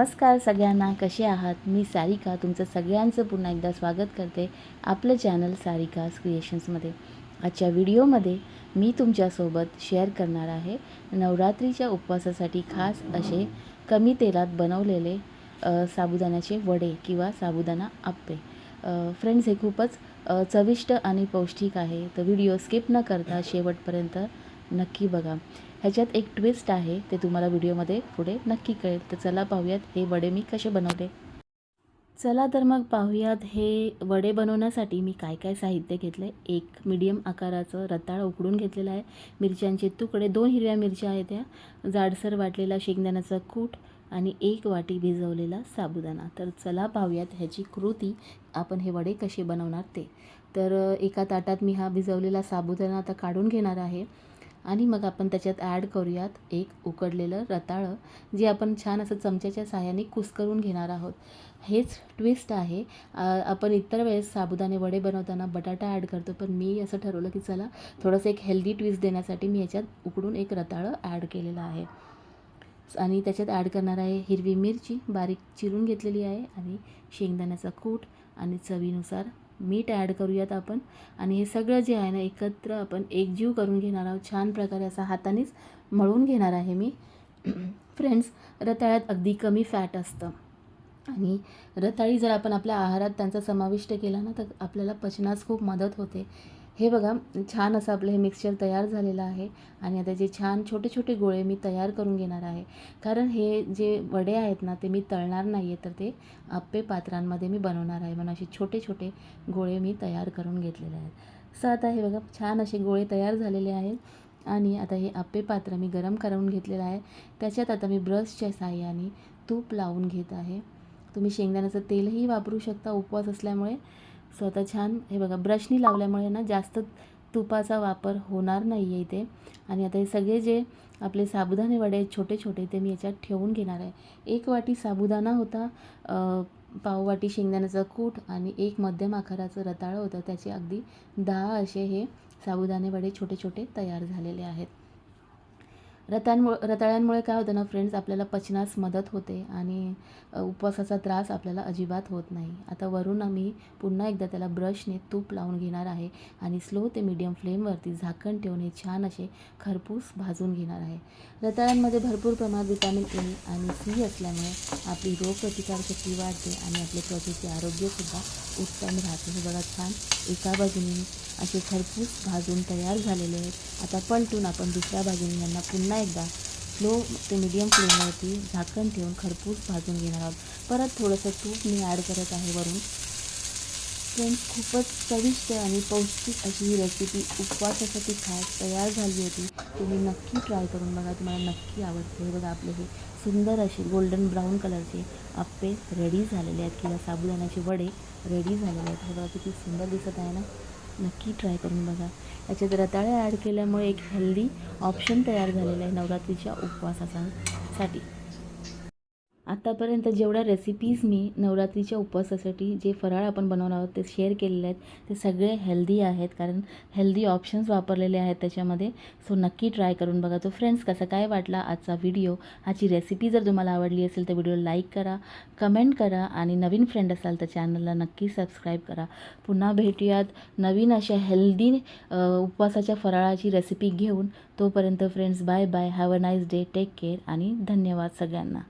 नमस्कार सगळ्यांना कसे आहात? मी सारिका तुमचं सगळ्यांचं पुन्हा एकदा स्वागत करते आपलं चॅनल सारिकाज क्रिएशन्समध्ये आजच्या व्हिडिओमध्ये मी तुमच्यासोबत शेअर करणार आहे नवरात्रीच्या उपवासासाठी खास असे कमी तेलात बनवलेले साबुदाण्याचे वडे किंवा साबुदाणा आप्पे. फ्रेंड्स हे खूपच चविष्ट आणि पौष्टिक आहे. तर व्हिडिओ स्किप न करता शेवटपर्यंत नक्की बघा. ह्याच्यात एक ट्विस्ट आहे ते तुम्हाला व्हिडिओमध्ये पुढे नक्की कळेल. तर चला पाहूयात हे वडे मी कसे बनवले. चला तर मग पाहूयात हे वडे बनवण्यासाठी मी काय काय साहित्य घेतलं आहे एक मीडियम आकाराचं रताळ उकडून घेतलेलं आहे. मिरच्यांचे तुकडे दोन हिरव्या मिरच्या आहेत त्या. जाडसर वाटलेला शेंगदाण्याचा कूट आणि एक वाटी भिजवलेला साबुदाणा. तर चला पाहूयात ह्याची कृती आपण हे वडे कसे बनवणार ते. तर एका ताटात मी हा भिजवलेला साबुदाणा आता काढून घेणार आहे. आणि मग आपण त्याच्यात ॲड करूयात एक उकडलेलं रताळं जे आपण छान असं चमच्याच्या साहाय्याने कुस्करून घेणार आहोत. हेच ट्विस्ट आहे. आपण इतर वेळेस साबुदाणे वडे बनवताना बटाटा ॲड करतो पण मी असं ठरवलं की चला थोडंसं एक हेल्दी ट्विस्ट देण्यासाठी मी ह्याच्यात उकडून एक रताळं ॲड केलेलं आहे. आणि त्याच्यात ॲड करणार आहे हिरवी मिरची बारीक चिरून घेतलेली आहे आणि शेंगदाण्याचा कूट आणि चवीनुसार मीठ ॲड करूयात आपण. आणि हे सगळं जे आहे ना एकत्र आपण एकजीव करून घेणार आहोत. छान प्रकारे असा हातानेच मळून घेणार आहे मी. फ्रेंड्स रताळ्यात अगदी कमी फॅट असतं. आणि रताळी जर आपण आपल्या आहारात त्यांचा समाविष्ट केला ना तर आपल्याला पचनास खूप मदत होते. हे बघा छान असं आपलं हे मिक्सचर तयार झालेलं आहे. आणि आता जे छान छोटे छोटे गोळे मी तयार करून घेणार आहे. कारण हे जे वडे आहेत ना ते मी तळणार नाही आहे तर ते आप्पे पात्रांमध्ये मी बनवणार आहे. म्हणून असे छोटे छोटे गोळे मी तयार करून घेतलेले आहेत. सो आता हे बघा छान असे गोळे तयार झालेले आहेत. आणि आता हे आप्पे पात्र मी गरम करून घेतलेलं आहे. त्याच्यात आता मी ब्रशच्या साह्याने तूप लावून घेत आहे. तुम्ही शेंगदाण्याचं तेलही वापरू शकता उपवास असल्यामुळे. सो आता छान हे बघा ब्रशनी लावल्यामुळे ना जास्त तुपाचा वापर होणार नाही आहे इथे. आणि आता हे सगळे जे आपले साबुदाणे वडे छोटे छोटे ते मी याच्यात ठेवून घेणार आहे. एक वाटी साबुदाणा होता पाववाटी शेंगदाण्याचा कूट आणि एक मध्यम आकाराचं रताळं होतं. त्याचे अगदी दहा असे हे साबुदाणे वडे छोटे छोटे तयार झालेले आहेत. रतांमुळे रताळ्यांमुळे काय होतं ना फ्रेंड्स आपल्याला पचनास मदत होते आणि उपवासाचा त्रास आपल्याला अजिबात होत नाही. आता वरून आम्ही पुन्हा एकदा त्याला ब्रशने तूप लावून घेणार आहे आणि स्लो ते मीडियम फ्लेमवरती झाकण ठेवून हे छान असे खरपूस भाजून घेणार आहे. रताळ्यांमध्ये भरपूर प्रमाणात विटॅमिन ए आणि सी असल्यामुळे आपली रोगप्रतिकारशक्ती वाढते आणि आपले त्वचेचे आरोग्यसुद्धा उत्तम राहते. हे बघा छान एका बाजूने असे खरपूस भाजून तयार झालेले आहेत. आता पलटून आपण दुसऱ्या बाजूने यांना पुन्हा एकदा स्लो ते मिडियम फ्लेमवरती झाकण ठेवून खरपूस भाजून घेणार आहोत. परत थोडंसं तूप मी ॲड करत आहे वरून. फ्रेंड्स खूपच चविष्ट आणि पौष्टिक अशी ही रेसिपी उपवासासाठी खास तयार झाली होती. तुम्ही नक्की ट्राय करून बघा. तुम्हाला नक्की आवडते. हे बघा आपले हे सुंदर असे गोल्डन ब्राऊन कलरचे आप्पे रेडी झालेले आहेत. किंवा साबुदाण्याचे वडे रेडी झालेले आहेत. हे बघा किती सुंदर दिसत आहे ना? नक्की ट्राय करून बघा. याच्यात रताळे ॲड केल्यामुळे एक हेल्दी ऑप्शन तयार झालेलं आहे नवरात्रीच्या उपवासासाठी आत्तापर्यंत जेवढ्या रेसिपीज मी नवरात्रीच्या उपवासासाठी जे फराळ आपण बनवणार आहोत ते शेअर केलेले आहेत ते सगळे हेल्दी आहेत. कारण हेल्दी ऑप्शन्स वापरलेले आहेत त्याच्यामध्ये. सो नक्की ट्राय करून बघा. तो फ्रेंड्स कसा काय वाटला आजचा व्हिडिओ आजची रेसिपी जर तुम्हाला आवडली असेल तर व्हिडिओ लाईक करा कमेंट करा आणि नवीन फ्रेंड असाल तर चॅनलला नक्की सबस्क्राईब करा. पुन्हा भेटूयात नवीन अशा हेल्दी उपवासाच्या फराळाची रेसिपी घेऊन. तोपर्यंत friends bye bye have a nice day take care आणि धन्यवाद सगळ्यांना.